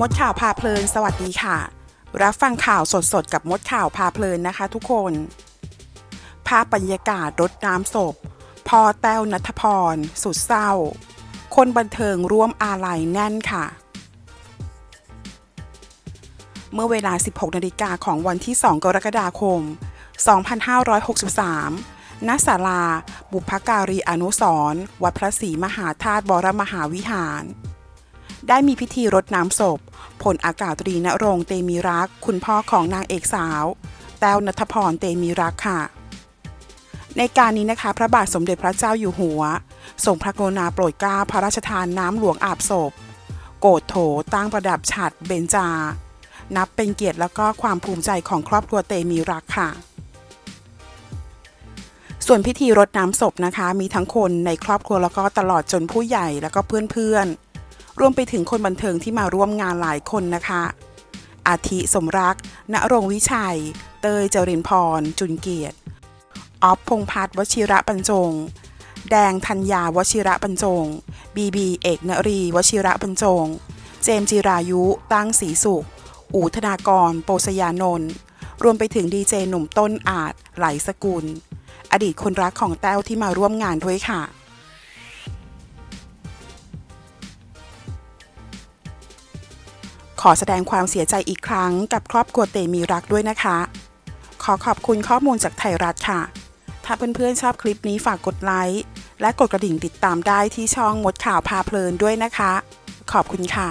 มดข่าวพาเพลิน สวัสดีค่ะ รับฟังข่าวสดๆ กับมดข่าวพาเพลินนะคะทุกคน ภาพบรรยากาศรดน้ำศพพ่อแต้วนัทพร สุดเศร้า คนบันเทิงร่วมอาลัยแน่นค่ะ เมื่อเวลา 16 นาฬิกาของวันที่ 2 กรกฎาคม 2563 ณ ศาลา บุพการีอนุสร์วัดพระศรีมหาธาตุบรมหาวิหาร ได้มีพิธีรดน้ำศพพลอากาศตรีณรงค์เตมีรัก คุณพ่อของนางเอกสาว แต้วนัทพรเตมีรักค่ะ ในการนี้นะคะ พระบาทสมเด็จพระเจ้าอยู่หัวทรงพระกรุณาโปรดเกล้าพระราชทานน้ำหลวงอาบศพ โกรธโถตั้งประดับฉัดเบญจา นับเป็นเกียรติแล้วก็ความภูมิใจของครอบครัวเตมีรักค่ะส่วนพิธีรดน้ำศพนะคะ มีทั้งคนในครอบครัวแล้วก็ตลอดจนผู้ใหญ่แล้วก็เพื่อนๆ รวมไปถึงคนบันเทิงที่มาร่วมงานหลายคนนะคะ อาทิสมรัก ณรงค์วิชัย เตยเจริญพร จุนเกียรติออฟพงพัฒน์วชิระบรรจง แดงธัญญาวชิระบรรจง บีบีเอกนรี วชิระบรรจง เจมจิรายุ ตั้งศรีสุข อูธนากร โปสยานนท์ รวมไปถึงดีเจหนุ่มต้นอาจ ไหลสกุล อดีตคนรักของแต้วที่มาร่วมงานด้วยค่ะ ขอแสดงความเสียใจอีกครั้งกับครอบครัวเตมีรักด้วยนะคะ ขอขอบคุณข้อมูลจากไทยรัฐค่ะ ถ้าเพื่อนๆชอบคลิปนี้ฝากกดไลค์และกดกระดิ่งติดตามได้ที่ช่องมดข่าวพาเพลินด้วยนะคะ ขอบคุณค่ะ